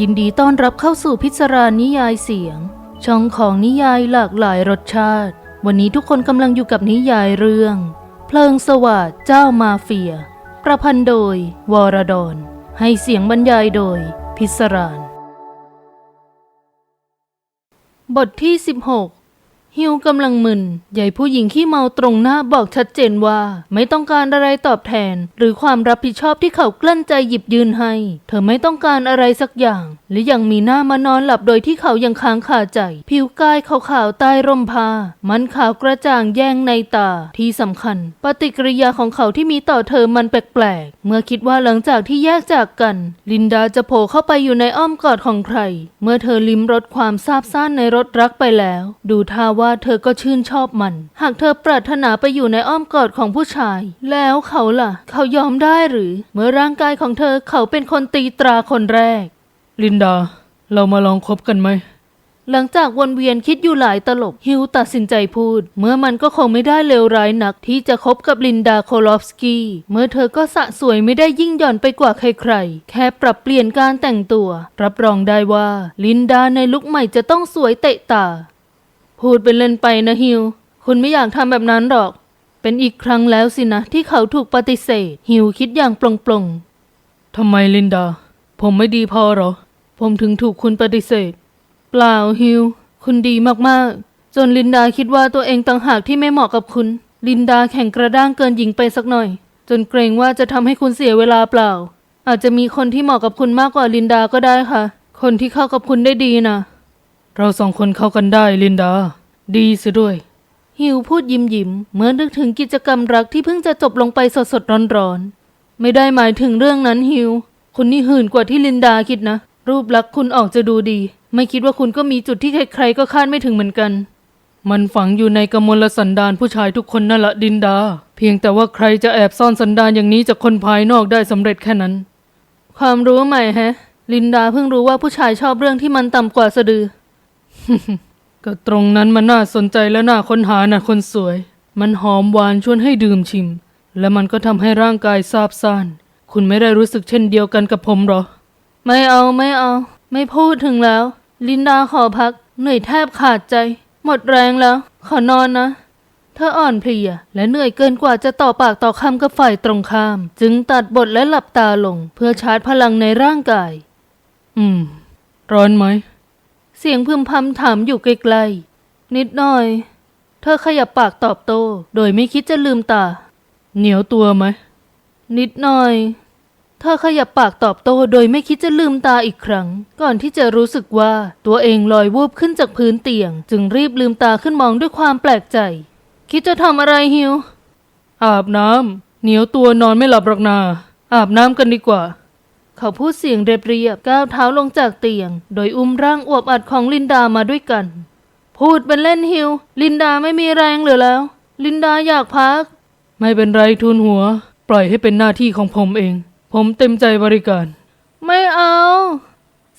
ยินดีต้อนรับเข้าสู่พิศรานิยายเสียง ช่องของนิยายหลากหลายรสชาติ วันนี้ทุกคนกำลังอยู่กับนิยายเรื่อง เพลิงสวัสดเจ้ามาเฟีย ประพันธ์โดย วรดอนให้เสียงบรรยายโดย พิศรานบทที่ 16 ฮิวกำลังมึนใหญ่ผู้หญิงขี้เมาตรงหน้าบอกชัดเจนว่า ไม่ต้องการอะไรตอบแทน หรือความรับผิดชอบที่เขากลั้นใจหยิบยืนให้ เธอไม่ต้องการอะไรสักอย่าง และยังมีหน้ามานอนหลับโดยที่เขายังค้างคาใจ ผิวกายขาวๆใต้ร่มผ้ามันขาวกระจ่างแยงในตาที่สำคัญ ปฏิกิริยาของเขาที่มีต่อเธอมันแปลกๆเมื่อคิดว่าหลังจากที่แยกจากกัน ลินดาจะโผล่เข้าไปอยู่ในอ้อมกอดของใคร เมื่อเธอลิ้มรสความซาบซ่านในรสรักไปแล้ว ดูท่าว่าเธอก็ชื่นชอบมัน หากเธอปรารถนาไปอยู่ในอ้อมกอดของผู้ชาย แล้วเขาล่ะ เขายอมได้หรือ เมื่อร่างกายของเธอเขาเป็นคนตีตราคนแรก ลินดา เรามาลองคบกันไหมหลังจากวนเวียนคิดอยู่หลายตลบฮิวตัดสินใจพูด เมื่อมันก็คงไม่ได้เลวร้ายนักที่จะคบกับลินดาโคลอฟสกี้ เมื่อเธอก็สะสวยไม่ได้ยิ่งหย่อนไปกว่าใครๆ แค่ปรับเปลี่ยนการแต่งตัว รับรองได้ว่า ลินดาในลุคใหม่จะต้องสวยเตะตา พูดเป็นเล่นไปนะฮิว คุณไม่อยากทำแบบนั้นหรอก เป็นอีกครั้งแล้วสินะ ที่เขาถูกปฏิเสธ ฮิวคิดอย่างปลงๆทำไมลินดา ผมไม่ดีพอหรอ ผมถึงถูกคุณปฏิเสธ เปล่าฮิว คุณดีมากๆ จนลินดาคิดว่าตัวเองต่างหากที่ไม่เหมาะกับคุณ ลินดาแข่งกระด้างเกินหญิงไปสักหน่อย จนเกรงว่าจะทำให้คุณเสียเวลาเปล่า อาจจะมีคนที่เหมาะกับคุณมากกว่าลินดาก็ได้ค่ะ คนที่เข้ากับคุณได้ดีนะ เราสองคนเข้ากันได้ลินดา ดีเสียด้วย ฮิวพูดยิ้มยิ้มๆเมื่อนึกถึงกิจกรรมรักที่เพิ่งจะจบลงไปสดสดร้อนร้อนไม่ได้หมายถึงเรื่องนั้นฮิว คุณนี่หื่นกว่าที่ลินดาคิดนะ รูปลักษณ์คุณออกจะดูดี ไม่คิดว่าคุณก็มีจุดที่ใครๆก็คาดไม่ถึงเหมือนกัน มันฝังอยู่ในกมลสันดานผู้ชายทุกคนนั่นละดินดา เพียงแต่ว่าใครจะแอบซ่อนสันดานอย่างนี้จากคนภายนอกได้สำเร็จแค่นั้น ความรู้ใหม่แฮะ ลินดาเพิ่งรู้ว่าผู้ชายชอบเรื่องที่มันต่ำกว่าสะดือ ก็ตรงนั้นมันน่าสนใจและน่าค้นหานะคนสวย มันหอมหวานชวนให้ดื่มชิม และมันก็ทำให้ร่างกายซาบซ่าน คุณไม่ได้รู้สึกเช่นเดียวกันกับผมหรอ ไม่เอาไม่เอา ไม่พูดถึงแล้ว ลินดาขอพัก เหนื่อยแทบขาดใจ หมดแรงแล้ว ขอนอนนะ เธออ่อนเพลีย และเหนื่อยเกินกว่าจะต่อปากต่อคำกับฝ่ายตรงข้าม จึงตัดบทและหลับตาลง เพื่อชาร์จพลังในร่างกาย อืม ร้อนไหม เสียงพึมพำถามอยู่ไกลๆนิดหน่อย เธอขยับปากตอบโต้โดยไม่คิดจะลืมตา เหนียวตัวไหม นิดหน่อย เธอขยับปากตอบโต้โดยไม่คิดจะลืมตาอีกครั้ง ก่อนที่จะรู้สึกว่าตัวเองลอยวูบขึ้นจากพื้นเตียง จึงรีบลืมตาขึ้นมองด้วยความแปลกใจ คิดจะทำอะไรฮิว อาบน้ำเหนียวตัวนอนไม่หลับหรอกนาอาบน้ำกันดีกว่า เขาพูดเสียงเรียบๆก้าวเท้าลงจากเตียง โดยอุ้มร่างอวบอัดของลินดามาด้วยกัน พูดเป็นเล่นฮิว ลินดาไม่มีแรงเหลือแล้ว ลินดาอยากพัก ไม่เป็นไรทุนหัว ปล่อยให้เป็นหน้าที่ของผมเอง ผมเต็มใจบริการ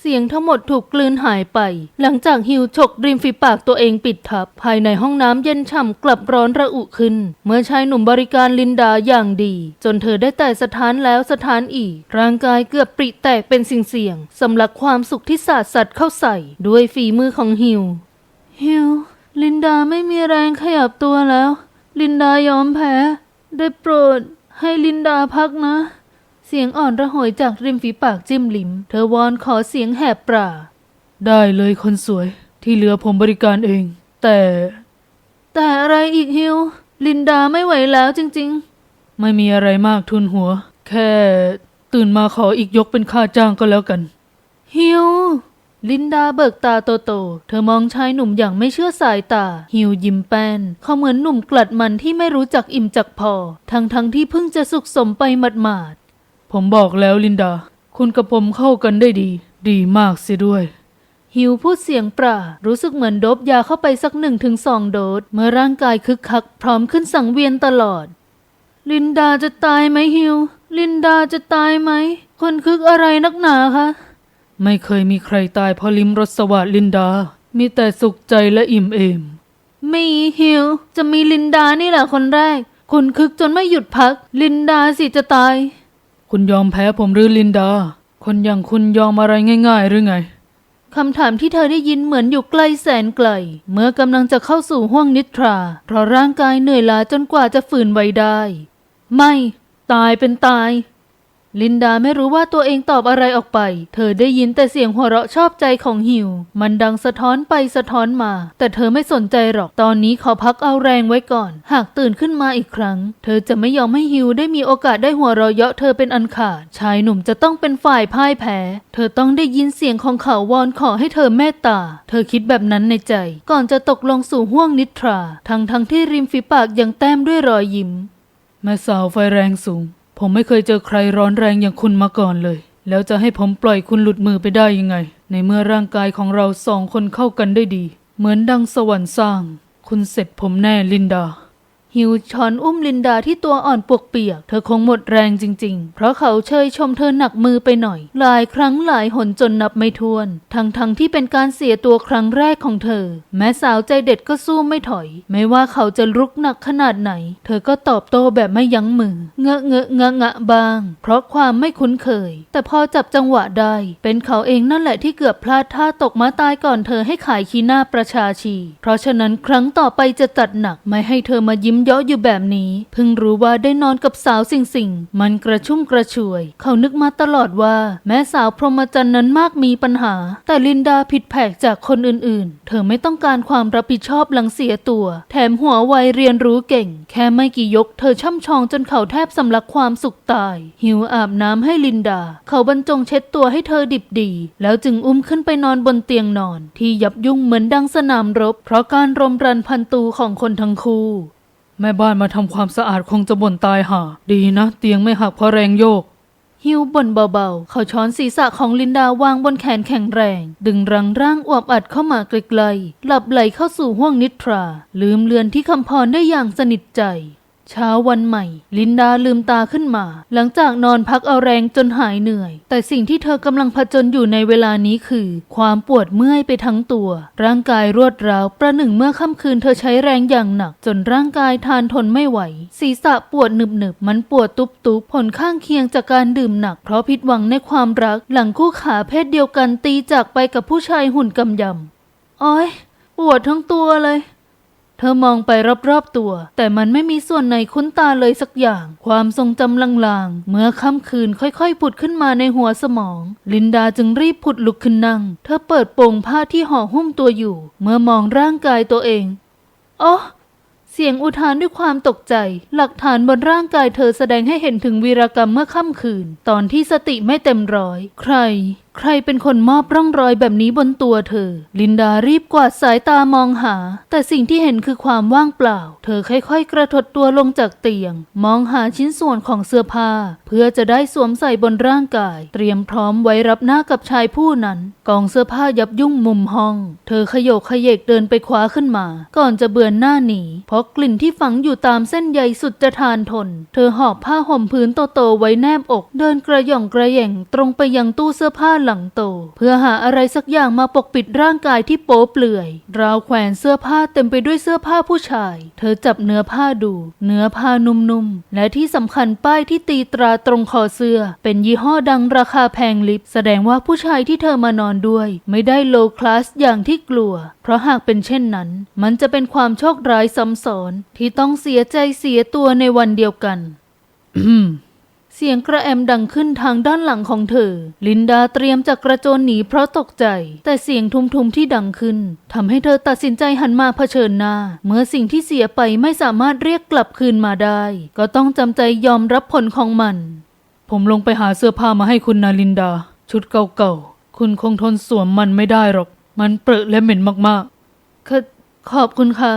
เสียงทั้งหมดถูกกลืนหายไป หลังจากฮิวฉกริมฝีปากตัวเองปิดทับ ภายในห้องน้ำเย็นฉ่ำกลับร้อนระอุขึ้น เมื่อชายหนุ่มบริการลินดาอย่างดี จนเธอได้แต่สถานแล้วสถานอีก ร่างกายเกือบปริแตกเป็นสิ่งเสี่ยงสำลักความสุขที่สาดสัตว์เข้าใส่ ด้วยฝีมือของฮิว ฮิว ลินดาไม่มีแรงขยับตัวแล้ว ลินดายอมแพ้ ได้โปรด ให้ลินดาพักนะ เสียงอ่อนระหวยจากริมฝีปากจิ้มลิ้ม เธอวอนขอเสียงแหบปรา ได้เลยคนสวย ที่เหลือผมบริการเอง แต่ แต่อะไรอีกฮิว ลินดาไม่ไหวแล้วจริงไม่มีอะไรมากทุนหัว แค่ ตื่นมาขออีกยกเป็นค่าจ้างก็แล้วกันๆฮิว ลินดาเบิกตาโตๆ เธอมองชายหนุ่มอย่างไม่เชื่อสายตา ฮิวยิ้มแป้น เขาเหมือนหนุ่มกลัดมันที่ไม่รู้จักอิ่มจักพอ ทั้งๆที่เพิ่งจะสุขสมไปหมาดๆ ผมบอกแล้วลินดา คุณกับผมเข้ากันได้ดี ดีมากเสียด้วย หิวพูดเสียงปรารู้สึกเหมือนโดบยาเข้าไปสักหนึ่งถึงสองโดสเมื่อร่างกายคึกคัก พร้อมขึ้นสังเวียนตลอด ลินดาจะตายไหมฮิว ลินดาจะตายไหม คนคึกอะไรนักหนาคะ ไม่เคยมีใครตายเพราะลิ้มรสสวัสดลินดา มีแต่สุขใจและอิ่มเอมมีฮิว จะมีลินดานี่แหละคนแรก คุณคึกจนไม่หยุดพัก ลินดาสิจะตาย คุณยอมแพ้ผมหรือลินดา คนอย่างคุณยอมอะไรง่าย ๆ หรือไงคำถามที่เธอได้ยินเหมือนอยู่ไกลแสนไกล เมื่อกำลังจะเข้าสู่ห้วงนิทรา เพราะร่างกายเหนื่อยล้าจนกว่าจะฝืนไว้ได้ ไม่ ตายเป็นตาย ลินดาไม่รู้ว่าตัวเองตอบอะไรออกไป เธอได้ยินแต่เสียงหัวเราะชอบใจของฮิว มันดังสะท้อนไปสะท้อนมา แต่เธอไม่สนใจหรอก ตอนนี้ขอพักเอาแรงไว้ก่อน หากตื่นขึ้นมาอีกครั้ง เธอจะไม่ยอมให้ฮิวได้มีโอกาสได้หัวเราะเยาะเธอเป็นอันขาด ชายหนุ่มจะต้องเป็นฝ่ายพ่ายแพ้ เธอต้องได้ยินเสียงของเขาวอนขอให้เธอเมตตา เธอคิดแบบนั้นในใจ ก่อนจะตกลงสู่ห้วงนิทรา ทั้งทั้งที่ริมฝีปากยังแต้มด้วยรอยยิ้มแม่สาวไฟแรงสูง ผมไม่เคยเจอใครร้อนแรงอย่างคุณมาก่อนเลย แล้วจะให้ผมปล่อยคุณหลุดมือไปได้ยังไง ในเมื่อร่างกายของเราสองคนเข้ากันได้ดี เหมือนดังสวรรค์สร้าง คุณเสร็จผมแน่ลินดา ฮิวช้อนอุ้มลินดาที่ตัวอ่อนปวกเปียก เธอคงหมดแรงจริง ๆ เพราะเขาเชยชมเธอหนักมือไปหน่อย หลายครั้งหลายหนจนนับไม่ถ้วน ทั้งๆทที่เป็นการเสียตัวครั้งแรกของเธอ แม้สาวใจเด็ดก็สู้ไม่ถอย ไม่ว่าเขาจะรุกหนักขนาดไหน เธอก็ตอบโต้แบบไม่ยั้งมือ เงอะเงอะงะงะบ้าง เพราะความไม่คุ้นเคย แต่พอจับจังหวะได้ เป็นเขาเองนั่นแหละที่เกือบพลาดท่าตกมาตายก่อนเธอให้ขายขี้หน้าประชาชี เพราะฉะนั้นครั้งต่อไปจะจัดหนักไม่ให้เธอมายิ้มเยาะอยู่แบบนี้ เพิ่งรู้ว่าได้นอนกับสาวสิ่งสิ่ง มันกระชุ่มกระชวย เขานึกมาตลอดว่า แม้สาวพรหมจรรย์นั้นมากมีปัญหา แต่ลินดาผิดแผกจากคนอื่นๆ เธอไม่ต้องการความรับผิดชอบหลังเสียตัว แถมหัวไวเรียนรู้เก่ง แค่ไม่กี่ยก เธอช่ำชองจนเขาแทบสำลักความสุขตาย หิวอาบน้ำให้ลินดา เขาบรรจงเช็ดตัวให้เธอดิบดี แล้วจึงอุ้มขึ้นไปนอนบนเตียงนอน ที่ยับยุ่งเหมือนดังสนามรบ เพราะการรมรันพันตูของคนทั้งคู่ แม่บ้านมาทำความสะอาดคงจะบ่นตายห่า ดีนะ เตียงไม่หักเพราะแรงโยก ฮิวบ่นเบาๆ เขาช้อนศีรษะของลินดาวางบนแขนแข็งแรง ดึงรังร่างอวบอัดเข้ามาไกลๆ หลับไหลเข้าสู่ห้วงนิทรา ลืมเลือนที่คำพรได้อย่างสนิทใจ เช้าวันใหม่ ลินดาลืมตาขึ้นมา หลังจากนอนพักเอาแรงจนหายเหนื่อย แต่สิ่งที่เธอกำลังผจญอยู่ในเวลานี้คือ ความปวดเมื่อยไปทั้งตัว ร่างกายรวดร้าว ประหนึ่งเมื่อค่ำคืนเธอใช้แรงอย่างหนัก จนร่างกายทานทนไม่ไหว ศีรษะปวดหนึบๆมันปวดตุบๆผลข้างเคียงจากการดื่มหนัก เพราะผิดหวังในความรัก หลังคู่ขาเพศเดียวกันตีจากไปกับผู้ชายหุ่นกำยำอ้อยปวดทั้งตัวเลย เธอมองไปรอบๆตัว แต่มันไม่มีส่วนไหนคุ้นตาเลยสักอย่าง ความทรงจำลางๆ เมื่อค่ำคืนค่อยๆ ผุดขึ้นมาในหัวสมอง ลินดาจึงรีบผุดลุกขึ้นนั่ง เธอเปิดโปงผ้าที่ห่อหุ้มตัวอยู่ เมื่อมองร่างกายตัวเองอ๋อเสียงอุทานด้วยความตกใจ หลักฐานบนร่างกายเธอแสดงให้เห็นถึงวีรกรรมเมื่อค่ำคืน ตอนที่สติไม่เต็มร้อย ใคร ใครเป็นคนมอบร่องรอยแบบนี้บนตัวเธอ ลินดารีบกวาดสายตามองหา แต่สิ่งที่เห็นคือความว่างเปล่า เธอค่อยๆ กระทดตัวลงจากเตียง มองหาชิ้นส่วนของเสื้อผ้า เพื่อจะได้สวมใส่บนร่างกาย เตรียมพร้อมไว้รับหน้ากับชายผู้นั้น กองเสื้อผ้ายับยุ่งมุมห้อง เธอขยโยกขยเยกเดินไปคว้าขึ้นมา ก่อนจะเบือนหน้าหนีเพราะกลิ่นที่ฝังอยู่ตามเส้นใยสุดจะทานทน เธอหอบผ้าห่มพื้นโตๆไว้แนบอก เดินกระหย่องกระแย่งตรงไปยังตู้เสื้อผ้าหลังโต เพื่อหาอะไรสักอย่างมาปกปิดร่างกายที่โป๊เปลื่อย ราวแขวนเสื้อผ้าเต็มไปด้วยเสื้อผ้าผู้ชาย เธอจับเนื้อผ้าดู เนื้อผ้านุ่มๆ และที่สำคัญป้ายที่ตีตราตรงคอเสื้อ เป็นยี่ห้อดังราคาแพงลิบ แสดงว่าผู้ชายที่เธอมานอนด้วย ไม่ได้โลคลาสอย่างที่กลัว เพราะหากเป็นเช่นนั้น มันจะเป็นความโชคร้ายซ้ำซ้อนที่ต้องเสียใจเสียตัวในวันเดียวกัน อืม เสียงกระแอมดังขึ้นทางด้านหลังของเธอ ลินดาเตรียมจะกระโจนหนีเพราะตกใจ แต่เสียงทุมๆที่ดังขึ้นทำให้เธอตัดสินใจหันมาเผชิญหน้า เมื่อสิ่งที่เสียไปไม่สามารถเรียกกลับคืนมาได้ ก็ต้องจำใจยอมรับผลของมัน ผมลงไปหาเสื้อผ้ามาให้คุณนาลินดา ชุดเก่าๆ คุณคงทนสวมมันไม่ได้หรอก มันเปรอะและเหม็นมากขขอบคุณค่ะ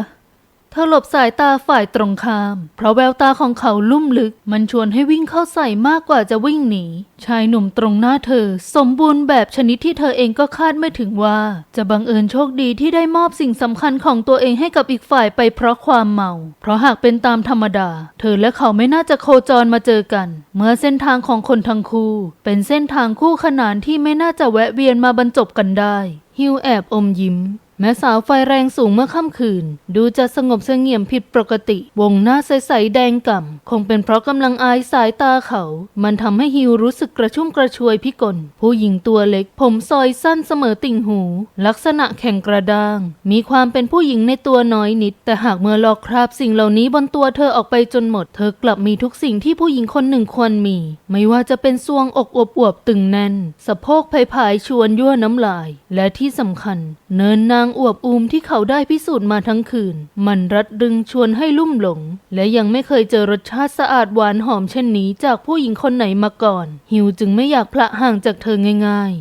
เธอหลบสายตาฝ่ายตรงข้าม เพราะแววตาของเขาลุ่มลึก มันชวนให้วิ่งเข้าใส่มากกว่าจะวิ่งหนี ชายหนุ่มตรงหน้าเธอ สมบูรณ์แบบชนิดที่เธอเองก็คาดไม่ถึงว่า จะบังเอิญโชคดีที่ได้มอบสิ่งสำคัญของตัวเองให้กับอีกฝ่ายไปเพราะความเมา เพราะหากเป็นตามธรรมดา เธอและเขาไม่น่าจะโคจรมาเจอกัน เมื่อเส้นทางของคนทั้งคู่ เป็นเส้นทางคู่ขนานที่ไม่น่าจะแวะเวียนมาบรรจบกันได้ฮิวแอบอมยิ้ม แม้สาวไฟแรงสูงเมื่อค่ำคืน ดูจะสงบเสงี่ยมผิดปกติ วงหน้าใสๆแดงก่ำ คงเป็นเพราะกำลังอายสายตาเขา มันทำให้ฮิวรู้สึกกระชุ่มกระชวยพิกล ผู้หญิงตัวเล็ก ผมซอยสั้นเสมอติ่งหู ลักษณะแข็งกระด้าง มีความเป็นผู้หญิงในตัวน้อยนิด แต่หากเมื่อลอกคราบสิ่งเหล่านี้บนตัวเธอออกไปจนหมด เธอกลับมีทุกสิ่งที่ผู้หญิงคนหนึ่งควรมี ไม่ว่าจะเป็นซวงอกอวบๆตึงแน่น สะโพกผายๆชวนยั่วน้ำลาย และที่สำคัญ เนินนางอวบอูมที่เขาได้พิสูจน์มาทั้งคืน มันรัดดึงชวนให้ลุ่มหลง และยังไม่เคยเจอรสชาติสะอาดหวานหอมเช่นนี้จากผู้หญิงคนไหนมาก่อน ฮิวจึงไม่อยากพละห่างจากเธอง่าย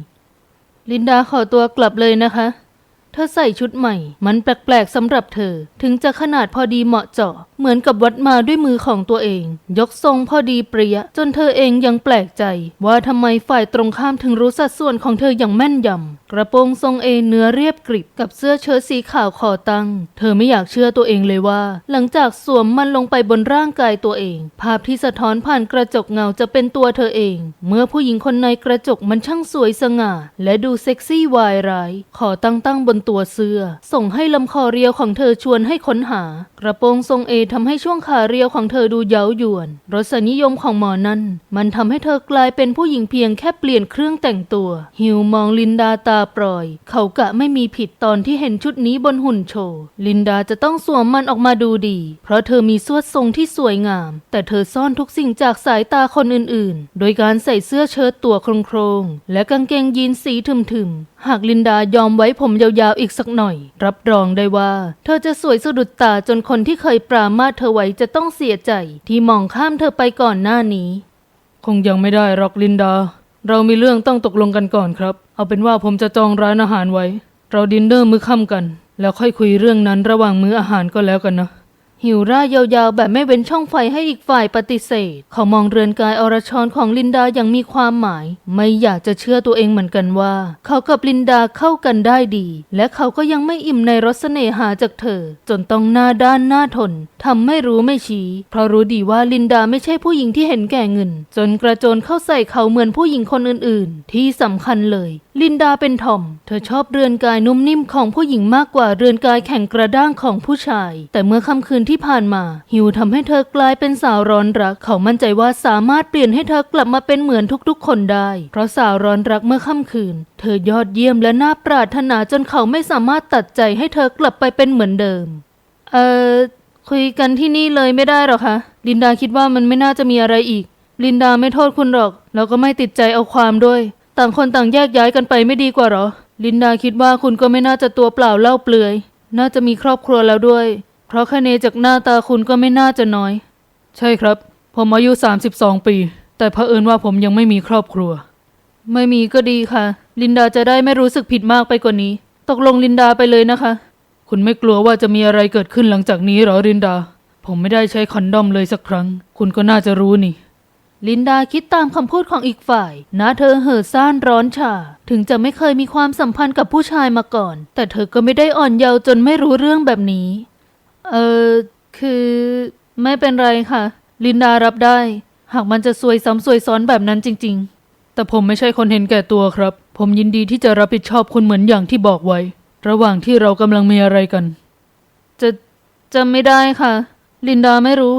ๆ ลินดาขอตัวกลับเลยนะคะ ธอใส่ชุดใหม่ มันแปลกๆสำหรับเธอ ถึงจะขนาดพอดีเหมาะเจาะ เหมือนกับวัดมาด้วยมือของตัวเอง ยกทรงพอดีเปรี้ยจนเธอเองยังแปลกใจ ว่าทำไมฝ่ายตรงข้ามถึงรู้สัดส่วนของเธออย่างแม่นยำ กระโปรงทรงเอเนื้อเรียบกริบกับเสื้อเชิ้ตสีขาวคอตั้ง เธอไม่อยากเชื่อตัวเองเลยว่า หลังจากสวมมันลงไปบนร่างกายตัวเอง ภาพที่สะท้อนผ่านกระจกเงาจะเป็นตัวเธอเอง เมื่อผู้หญิงคนในกระจกมันช่างสวยสง่า และดูเซ็กซี่วายร้าย ขอตั้งตั้งบนตัวเสื้อ ส่งให้ลำคอเรียวของเธอชวนให้ค้นหา กระโปรงทรงเอทำให้ช่วงขาเรียวของเธอดูเย้ายวน รสนิยมของหมอนั้น มันทำให้เธอกลายเป็นผู้หญิงเพียงแค่เปลี่ยนเครื่องแต่งตัวหิวมองลินดาตาปล่อย เขากะไม่มีผิดตอนที่เห็นชุดนี้บนหุ่นโชว์ ลินดาจะต้องสวมมันออกมาดูดี เพราะเธอมีสวดทรงที่สวยงาม แต่เธอซ่อนทุกสิ่งจากสายตาคนอื่นๆ โดยการใส่เสื้อเชิ้ตตัวโครงๆและกางเกงยีนสีทึมๆหากลินดายอมไว้ผมยาวๆอีกสักหน่อย รับรองได้ว่า เธอจะสวยสะดุดตาจนคนที่เคยปรามาเธอไว้จะต้องเสียใจ ที่มองข้ามเธอไปก่อนหน้านี้ คงยังไม่ได้หรอกลินดา เรามีเรื่องต้องตกลงกันก่อนครับ เอาเป็นว่าผมจะจองร้านอาหารไว้ เราดินเนอร์มื้อค่ำกัน แล้วค่อยคุยเรื่องนั้นระหว่างมื้ออาหารก็แล้วกันนะ หิวร่ายาวๆ แบบไม่เว้นช่องไฟให้อีกฝ่ายปฏิเสธ เขามองเรือนกายอรชรของลินดาอย่างมีความหมาย ไม่อยากจะเชื่อตัวเองเหมือนกันว่า เขากับลินดาเข้ากันได้ดี และเขาก็ยังไม่อิ่มในรสเสน่หาจากเธอ จนต้องหน้าด้านหน้าทนทำไม่รู้ไม่ชี้ เพราะรู้ดีว่าลินดาไม่ใช่ผู้หญิงที่เห็นแก่เงิน จนกระโจนเข้าใส่เขาเหมือนผู้หญิงคนอื่นๆ ที่สำคัญเลย ลินดาเป็นทอม เธอชอบเรือนกายนุ่มนิ่มของผู้หญิงมากกว่าเรือนกายแข็งกระด้างของผู้ชาย แต่เมื่อค่ำคืนที่ผ่านมา ฮิวทำให้เธอกลายเป็นสาวร้อนรัก เขามั่นใจว่าสามารถเปลี่ยนให้เธอกลับมาเป็นเหมือนทุกๆ คนได้ เพราะสาวร้อนรักเมื่อค่ำคืน เธอยอดเยี่ยมและน่าปรารถนาจนเขาไม่สามารถตัดใจให้เธอกลับไปเป็นเหมือนเดิม เอ่อ คุยกันที่นี่เลยไม่ได้หรอคะ ลินดาคิดว่ามันไม่น่าจะมีอะไรอีก ลินดาไม่โทษคุณหรอก แล้วก็ไม่ติดใจเอาความด้วย ต่างคนต่างแยกย้ายกันไปไม่ดีกว่าหรอ ลินดาคิดว่าคุณก็ไม่น่าจะตัวเปล่าเล่าเปลือย น่าจะมีครอบครัวแล้วด้วย เพราะคะเนจากหน้าตาคุณก็ไม่น่าจะน้อย ใช่ครับ ผมอายุ 32 ปี แต่เผอิญว่าผมยังไม่มีครอบครัว ไม่มีก็ดีค่ะ ลินดาจะได้ไม่รู้สึกผิดมากไปกว่านี้ ตกลงลินดาไปเลยนะคะ คุณไม่กลัวว่าจะมีอะไรเกิดขึ้นหลังจากนี้หรอลินดา ผมไม่ได้ใช้คอนดอมเลยสักครั้ง คุณก็น่าจะรู้นี่ลินดาคิดตามคำพูดของอีกฝ่ายหน้าเธอเห่อซ่านร้อนชา ถึงจะไม่เคยมีความสัมพันธ์กับผู้ชายมาก่อน แต่เธอก็ไม่ได้อ่อนเยาว์จนไม่รู้เรื่องแบบนี้ เออคือไม่เป็นไรค่ะ ลินดารับได้ หากมันจะซวยซ้ำซวยซ้อนแบบนั้นจริง ๆ แต่ผมไม่ใช่คนเห็นแก่ตัวครับ ผมยินดีที่จะรับผิดชอบคุณเหมือนอย่างที่บอกไว้ ระหว่างที่เรากำลังมีอะไรกัน จะจะไม่ได้ค่ะ ลินดาไม่รู้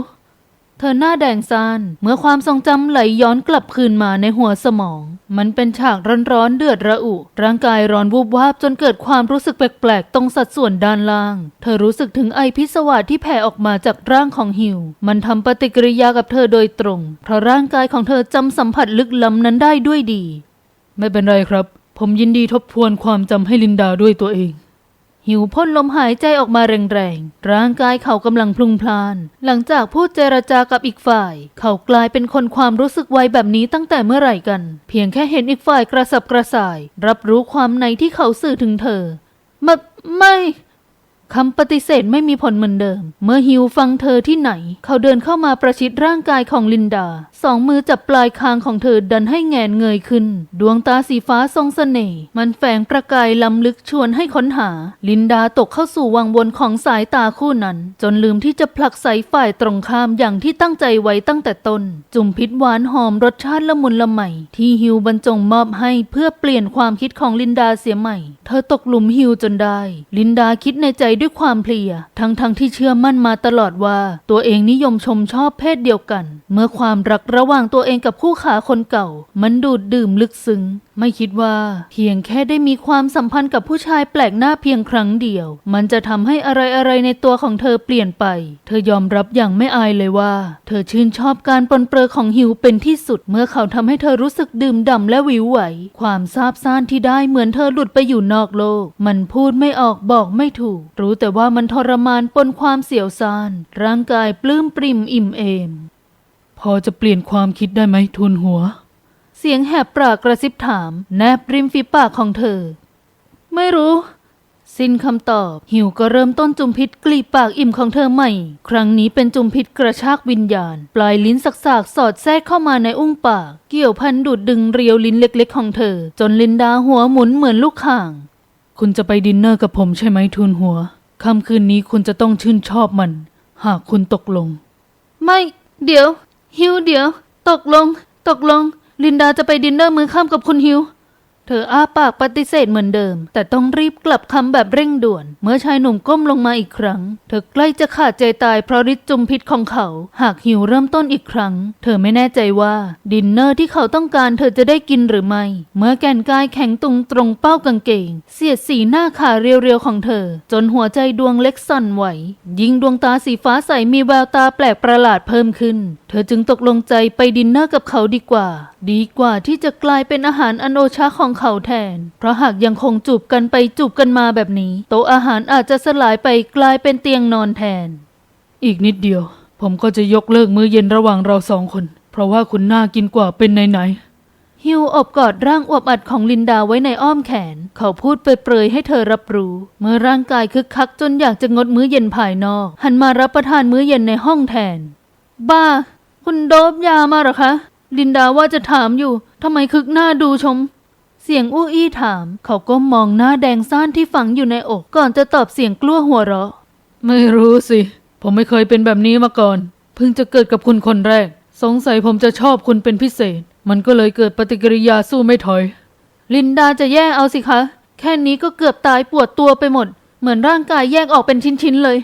เธอหน้าแดงซานเมื่อความทรงจำไหลย้อนกลับคืนมาในหัวสมอง มันเป็นฉากร้อนๆเดือดระอุ ร่างกายร้อนวูบวาบจนเกิดความรู้สึกแปลกๆ ตรงสัดส่วนด้านล่าง เธอรู้สึกถึงไอพิศวาสที่แผ่ออกมาจากร่างของฮิว มันทำปฏิกิริยากับเธอโดยตรง เพราะร่างกายของเธอจำสัมผัสลึกล้ำนั้นได้ด้วยดี ไม่เป็นไรครับ ผมยินดีทบทวนความจำให้ลินดาด้วยตัวเอง หิวพ่นลมหายใจออกมาแรงๆ ร่างกายเขากำลังพลุงพลาน หลังจากพูดเจรจากับอีกฝ่าย เขากลายเป็นคนความรู้สึกไวแบบนี้ตั้งแต่เมื่อไหร่กัน เพียงแค่เห็นอีกฝ่ายกระสับกระส่าย รับรู้ความในที่เขาสื่อถึงเธอ ไม่ไม่ คำปฏิเสธไม่มีผลเหมือนเดิม เมื่อฮิวฟังเธอที่ไหน เขาเดินเข้ามาประชิดร่างกายของลินดา สองมือจับปลายคางของเธอดันให้แงนเงยขึ้น ดวงตาสีฟ้าทรงเสน่ห์มันแฝงประกายล้ำลึกชวนให้ค้นหา ลินดาตกเข้าสู่วังวนของสายตาคู่นั้น จนลืมที่จะผลักใส่ฝ่ายตรงข้ามอย่างที่ตั้งใจไว้ตั้งแต่ต้น จุ่มพิษหวานหอมรสชาติละมุนละไมที่ฮิวบรรจงมอบให้เพื่อเปลี่ยนความคิดของลินดาเสียใหม่ เธอตกหลุมฮิวจนได้ ลินดาคิดในใจด้วยความเพลีย ทั้งๆทที่เชื่อมั่นมาตลอดว่า ตัวเองนิยมชมชอบเพศเดียวกัน เมื่อความรักระหว่างตัวเองกับคู่ขาคนเก่า มันดูดดื่มลึกซึ้ง ไม่คิดว่าเพียงแค่ได้มีความสัมพันธ์กับผู้ชายแปลกหน้าเพียงครั้งเดียว มันจะทำให้อะไรๆในตัวของเธอเปลี่ยนไป เธอยอมรับอย่างไม่อายเลยว่า เธอชื่นชอบการปนเปื้อของฮิวเป็นที่สุด เมื่อเขาทำให้เธอรู้สึกดื่มด่ำและวิวไหว ความซาบซ่านที่ได้เหมือนเธอหลุดไปอยู่นอกโลก มันพูดไม่ออกบอกไม่ถูก รู้แต่ว่ามันทรมานปนความเสียวซ่าน ร่างกายปลื้มปริ่มอิ่มเอม พอจะเปลี่ยนความคิดได้ไหมทุนหัว เสียงแหบปรากกระซิบถาม แนบริมฝีปากของเธอ ไม่รู้ สิ้นคำตอบ หิวก็เริ่มต้นจุมพิษกลีบปากอิ่มของเธอใหม่ ครั้งนี้เป็นจุมพิษกระชากวิญญาณ ปลายลิ้นสักๆสอดแทรกเข้ามาในอุ้งปาก เกี่ยวพันดูดดึงเรียวลิ้นเล็ก ๆ ของเธอ จนลินดาหัวหมุนเหมือนลูกข่าง คุณจะไปดินเนอร์กับผมใช่ไหมทุนหัวค่ำคืนนี้คุณจะต้องชื่นชอบมัน หากคุณตกลง ไม่ เดี๋ยวฮิวเดี๋ยว ตกลง ตกลง ลินดาจะไปดินเนอร์มื้อค่ำกับคุณฮิว เธออ้าปากปฏิเสธเหมือนเดิม แต่ต้องรีบกลับคำแบบเร่งด่วน เมื่อชายหนุ่มก้มลงมาอีกครั้ง เธอใกล้จะขาดใจตายเพราะฤทธิ์จุมพิษของเขา หากหิวเริ่มต้นอีกครั้ง เธอไม่แน่ใจว่า ดินเนอร์ที่เขาต้องการเธอจะได้กินหรือไม่ เมื่อแกนกายแข็งตุงตรงเป้ากางเกง เสียดสีหน้าขาเรียวๆของเธอ จนหัวใจดวงเล็กสั่นไหว ยิ่งดวงตาสีฟ้าใสมีแววตาแปลกประหลาดเพิ่มขึ้น เธอจึงตกลงใจไปดินเนอร์กับเขาดีกว่า ดีกว่าที่จะกลายเป็นอาหารอันโอชะของเขาแทน เพราะหากยังคงจูบกันไปจูบกันมาแบบนี้ โต๊ะอาหารอาจจะสลายไปกลายเป็นเตียงนอนแทน อีกนิดเดียว ผมก็จะยกเลิกมื้อเย็นระหว่างเราสองคน เพราะว่าคุณน่ากินกว่าเป็นไหนๆฮิวอบกอดร่างอวบอัดของลินดาไว้ในอ้อมแขน เขาพูดเปรยให้เธอรับรู้ เมื่อร่างกายคึกคักจนอยากจะงดมื้อเย็นภายนอก หันมารับประทานมื้อเย็นในห้องแทน บ้า คุณโดบยามาหรอคะลินดาว่าจะถามอยู่ ทำไมคึกหน้าดูชม เสียงอู้อี้ถาม เขาก็มองหน้าแดงซ่านที่ฝังอยู่ในอกก่อนจะตอบเสียงกลัวหัวเราะ ไม่รู้สิ ผมไม่เคยเป็นแบบนี้มาก่อน เพิ่งจะเกิดกับคุณคนแรก สงสัยผมจะชอบคุณเป็นพิเศษ มันก็เลยเกิดปฏิกิริยาสู้ไม่ถอย ลินดาจะแย่เอาสิคะ แค่นี้ก็เกือบตายปวดตัวไปหมด เหมือนร่างกายแยกออกเป็นชิ้นๆเลย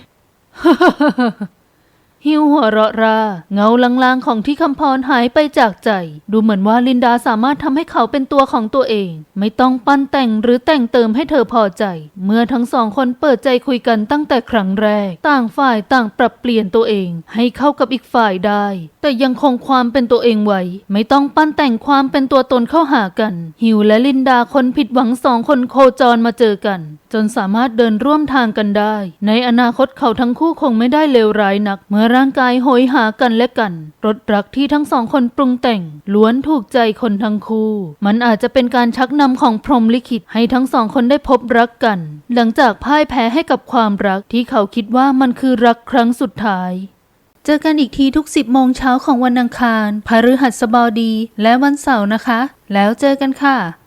ฮิวหัวเราะรา เงาลางๆของที่คำพรหายไปจากใจ ดูเหมือนว่าลินดาสามารถทำให้เขาเป็นตัวของตัวเอง ไม่ต้องปั้นแต่งหรือแต่งเติมให้เธอพอใจ เมื่อทั้งสองคนเปิดใจคุยกันตั้งแต่ครั้งแรก ต่างฝ่ายต่างปรับเปลี่ยนตัวเอง ให้เข้ากับอีกฝ่ายได้ แต่ยังคงความเป็นตัวเองไว้ ไม่ต้องปั้นแต่งความเป็นตัวตนเข้าหากัน ฮิวและลินดาคนผิดหวังสองคนโคจรมาเจอกัน จนสามารถเดินร่วมทางกันได้ ในอนาคตเขาทั้งคู่คงไม่ได้เลวร้ายนัก เมื่อร่างกายโหยหากันและกันรสรักที่ทั้งสองคนปรุงแต่ง ล้วนถูกใจคนทั้งคู่ มันอาจจะเป็นการชักนำของพรหมลิขิตให้ทั้งสองคนได้พบรักกัน หลังจากพ่ายแพ้ให้กับความรักที่เขาคิดว่ามันคือรักครั้งสุดท้ายเจอกันอีกทีทุก 10 โมงเช้าของวันอังคาร พฤหัสบดี และวันเสาร์นะคะ แล้วเจอกันค่ะ